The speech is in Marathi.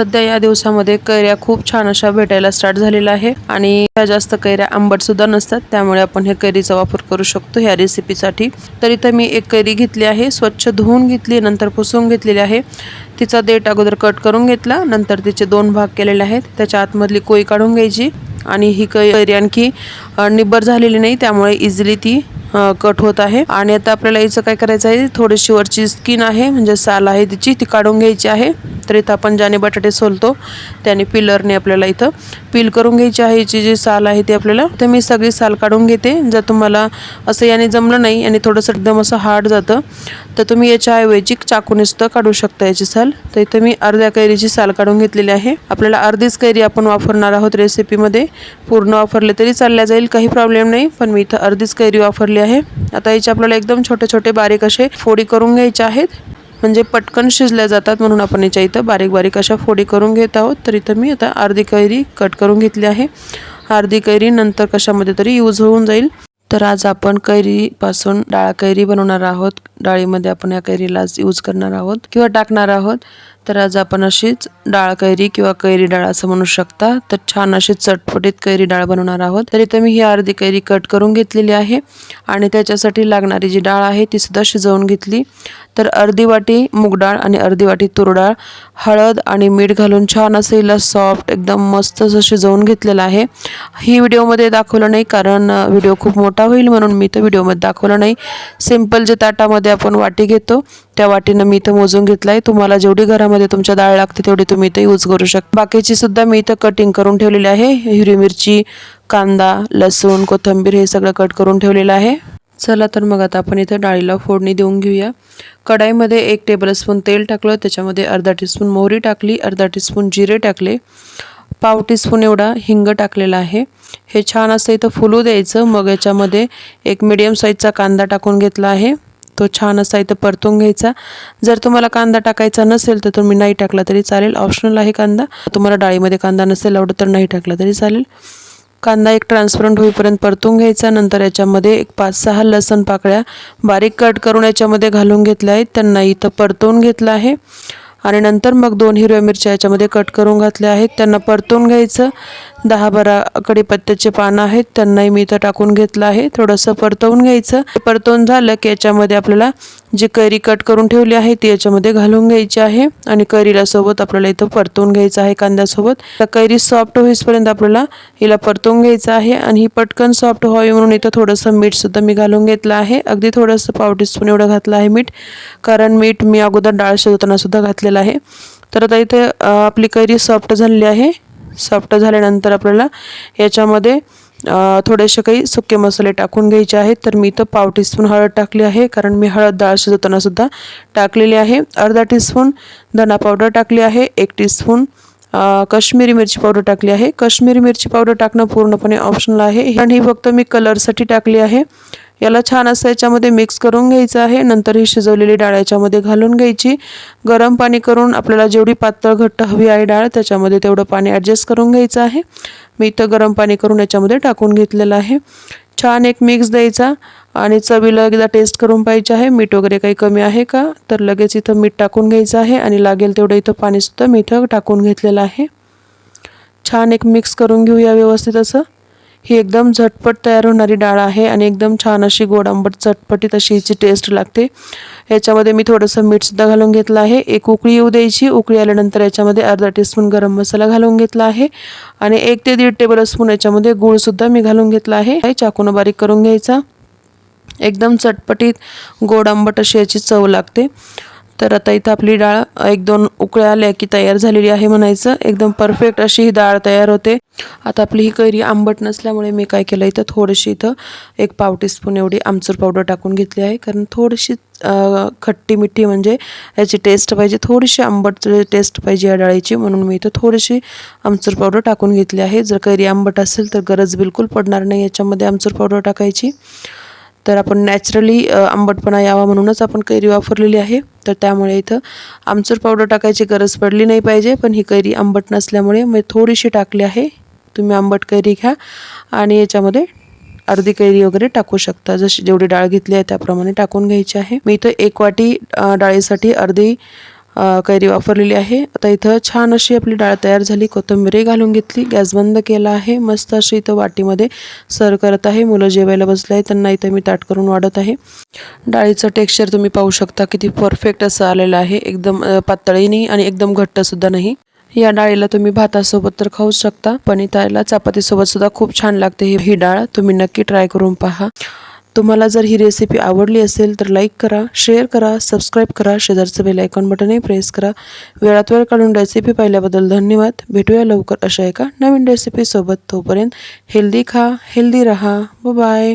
सध्या या दिवसामध्ये कैऱ्या खूप छान अशा भेटायला स्टार्ट झालेल्या आहे आणि त्या जास्त कैऱ्या आंबट सुद्धा नसतात त्यामुळे आपण हे कैरीचा वापर करू शकतो ह्या रेसिपीसाठी तर इथं मी एक कैरी घेतली आहे स्वच्छ धुवून घेतली नंतर पुसून घेतलेली आहे. तिचा देठ अगोदर कट करून घेतला नंतर तिचे दोन भाग केलेले आहेत. त्याच्या आतमधली कोई काढून घ्यायची आणि ही कैरी आणखी निब्बर झालेली नाही त्यामुळे इझिली ती कट होत आहे. आणि आता आपल्याला याचं काय करायचं आहे? थोडीशी वरची स्किन आहे म्हणजे साल आहे तिची ती काढून घ्यायची आहे. तर इथं आपण ज्याने बटाटे सोलतो त्याने पिलरने आपल्याला इथं पील करून घ्यायची आहे. हिची जी साल आहे ती आपल्याला तर मी सगळी साल काढून घेते. जर तुम्हाला असं याने जमलं नाही आणि थोडंसं एकदम असं हार्ड जातं तर तुम्ही याच्याऐवजी चाकूने सुद्धा काढू शकता याची साल. तर इथं मी अर्ध्या कैरीची साल काढून घेतलेली आहे. आपल्याला अर्धीच कैरी आपण वापरणार आहोत रेसिपीमध्ये पूर्ण वापरले तरी चालल्या जाईल काही प्रॉब्लेम नाही. पण मी इथं अर्धीच कैरी वापरली आहे. आता याचे आपल्याला एकदम छोटे छोटे बारीक असे फोडी करून घ्यायचे आहेत. म्हणजे पटकन शिजल्या जातात म्हणून आपण याच्या इथं बारीक बारीक अशा फोडी करून घेत आहोत. तर इथं मी आता अर्धी कैरी कट करून घेतली आहे. अर्धी कैरी नंतर कशामध्ये तरी यूज होऊन जाईल. तर आज आपण कैरीपासून डाळ कैरी बनवणार आहोत. डाळीमध्ये आपण या कैरीला आज यूज करणार आहोत किंवा टाकणार आहोत. तर आज आपण अशीच डाळ कैरी किंवा कैरी डाळ असं म्हणू शकता. तर छान अशी चटपटीत कैरी डाळ बनवणार आहोत. तर इथं मी ही अर्धी कैरी कट करून घेतलेली आहे आणि त्याच्यासाठी लागणारी जी डाळ आहे ती सुद्धा शिजवून घेतली. तर अर्धी वाटी मूग डाळ आणि अर्धी वाटी तूर डाळ हळद आणि मीठ घालून छान असं हिला सॉफ्ट एकदम मस्त असं शिजवून घेतलेलं आहे. ही व्हिडिओमध्ये दाखवलं नाही कारण व्हिडिओ खूप मोठा होईल म्हणून मी तर व्हिडिओमध्ये दाखवलं नाही. सिंपल जे ताटामध्ये आपण वाटी घेतो त्या वाटीनं मी इथं मोजून घेतलं आहे तुम्हाला जेवढी घरामध्ये तुमच्या डाळ लागते तेवढी तुम्ही इथं यूज करू शकता. बाकीची सुद्धा मी इथं कटिंग करून ठेवलेली आहे. हिरवी मिरची कांदा लसूण कोथिंबीर हे सगळं कट करून ठेवलेलं आहे. चला तर मग आता आपण इथं डाळीला फोडणी देऊन घेऊया. कढाईमध्ये एक टेबलस्पून तेल टाकलं त्याच्यामध्ये अर्धा टीस्पून मोहरी टाकली अर्धा टीस्पून जिरे टाकले पाव टीस्पून एवढा हिंग टाकलेला आहे. हे छान असं इथं फुलू द्यायचं. मग याच्यामध्ये एक मिडियम साईजचा कांदा टाकून घेतला आहे. तो छान असा इथं परतून घ्यायचा. जर तुम्हाला कांदा टाकायचा नसेल तर तुम्ही नाही टाकला तरी चालेल. ऑप्शनल आहे कांदा. तुम्हाला डाळीमध्ये कांदा नसेल आवडत तर नाही टाकला तरी चालेल. कांदा एक ट्रान्सपरंट होईपर्यंत परतून घ्यायचा. नंतर याच्यामध्ये एक पाच सहा लसण पाकळ्या बारीक कट करून याच्यामध्ये घालून घेतल्या आहेत. त्यांना इथं परतवून घेतलं आहे. आणि नंतर मग दोन हिरव्या मिरच्या याच्यामध्ये कट करून घातल्या आहेत. त्यांना परतून घ्यायचं. दहा बारा कडीपत्त्याचे पानं आहेत. त्यांनाही मी इथं टाकून घेतलं आहे. थोडंसं परतवून घ्यायचं. परतवून झालं की याच्यामध्ये आपल्याला जी कैरी कट करून ठेवली आहे ती याच्यामध्ये घालून घ्यायची आहे. आणि कैरीला सोबत आपल्याला इथं परतवून घ्यायचं आहे कांद्यासोबत. तर कैरी सॉफ्ट होईपर्यंत आपल्याला हिला परतवून घ्यायचं आहे. आणि ही पटकन सॉफ्ट व्हावी म्हणून इथं थोडंसं मीठसुद्धा मी घालून घेतलं आहे. अगदी थोडंसं पाव टीस्पून एवढं घातलं आहे मीठ. कारण मीठ मी अगोदर डाळ शिजवताना सुद्धा घातलेलं आहे. तर आता इथे आपली कैरी सॉफ्ट झालेली आहे. सॉफ्ट झाल्यानंतर आपल्याला याच्यामध्ये थोडेसे काही सुके मसाले टाकून घ्यायचे आहेत. तर मी इथं पाव टीस्पून हळद टाकली आहे कारण मी हळद डाळ शिजवतानासुद्धा टाकलेली आहे. अर्धा टीस्पून धना पावडर टाकली आहे. एक टीस्पून अ, काश्मीरी मिरची पावडर टाकली आहे. काश्मीरी मिरची पावडर टाकणं पूर्णपणे ऑप्शनल आहे. आणि ही फक्त मी कलरसाठी टाकली आहे. याला छान असं याच्यामध्ये मिक्स करून घ्यायचं आहे. नंतर ही शिजवलेली डाळ याच्यामध्ये घालून घ्यायची. गरम पाणी करून आपल्याला जेवढी पातळ घट्ट हवी आहे डाळ त्याच्यामध्ये तेवढं पाणी ॲडजस्ट करून घ्यायचं आहे. मी इथं गरम पाणी करून याच्यामध्ये टाकून घेतलेलं आहे. छान एक मिक्स द्यायचा आणि चवीला एकदा टेस्ट करून पाहिजे आहे. मीठ वगैरे काही कमी आहे का? तर लगेच इथं मीठ टाकून घ्यायचं आहे आणि लागेल तेवढं इथं पाणीसुद्धा मी इथं टाकून घेतलेलं आहे. छान एक मिक्स करून घेऊया व्यवस्थित असं. ही एकदम झटपट तयार होणारी डाळ आहे आणि एकदम छान अशी गोड आंबट चटपटीत अशी हिची टेस्ट लागते. याच्यामध्ये मी थोडंसं मीठसुद्धा घालून घेतलं आहे. एक उकळी येऊ द्यायची. उकळी आल्यानंतर याच्यामध्ये अर्धा टीस्पून गरम मसाला घालून घेतला आहे. आणि एक ते दीड टेबल स्पून याच्यामध्ये गूळसुद्धा मी घालून घेतला आहे. चाकून बारीक करून घ्यायचा. एकदम चटपटीत गोड आंबट अशी याची चव लागते. तर आता इथं आपली डाळ एक दोन उकळ्या आल्या की तयार झालेली आहे म्हणायचं. एकदम परफेक्ट अशी ही डाळ तयार होते. आता आपली ही कैरी आंबट नसल्यामुळे मी काय केलं इथं थोडीशी इथं एक पाव टीस्पून एवढी आमचूर पावडर टाकून घेतली आहे. कारण थोडीशी खट्टी मिठी म्हणजे याची टेस्ट पाहिजे. थोडीशी आंबट टेस्ट पाहिजे या डाळीची. म्हणून मी इथं थोडीशी आमचूर पावडर टाकून घेतली आहे. जर कैरी आंबट असेल तर गरज बिलकुल पडणार नाही. याच्यामध्ये आमचूर पावडर टाकायची. तर आपण नॅचरली आंबटपणा यावा म्हणूनच आपण कैरी वापरलेली आहे. तर त्यामुळे इथं आमचूर पावडर टाकायची गरज पडली नाही पाहिजे पण ही कैरी आंबट नसल्यामुळे मी थोडीशी टाकली आहे. तुम्ही आंबट कैरी घ्या आणि याच्यामध्ये अर्धी कैरी वगैरे टाकू शकता. जशी जेवढी डाळ घेतली आहे त्याप्रमाणे टाकून घ्यायची आहे. मी इथं एक वाटी डाळीसाठी अर्धी कैरी वापरलेली आहे. आता इथं छान अशी आपली डाळ तयार झाली कोथिंबीरही घालून घेतली. गॅस बंद केला आहे. मस्त अशी इथं वाटीमध्ये सर्व करत आहे. मुलं जेवायला बसले आहे त्यांना इथं मी ताट करून वाढत आहे. डाळीचं टेक्स्चर तुम्ही पाहू शकता किती परफेक्ट असं आलेलं आहे. एकदम पातळी नाही आणि एकदम घट्टसुद्धा नाही. या डाळीला तुम्ही भातासोबत तर खाऊ शकता पण त्याला चपातीसोबत सुद्धा खूप छान लागते ही डाळ. तुम्ही नक्की ट्राय करून पहा. तुम्हाला जर ही रेसिपी आवडली असेल तर लाईक करा शेअर करा सबस्क्राईब करा शेजारचं बेल आयकॉन बटनही प्रेस करा. वेळात वेळ काढून रेसिपी पाहिल्याबद्दल धन्यवाद. भेटूया लवकर अशा एका नवीन रेसिपीसोबत तोपर्यंत हेल्दी खा हेल्दी राहा. बाय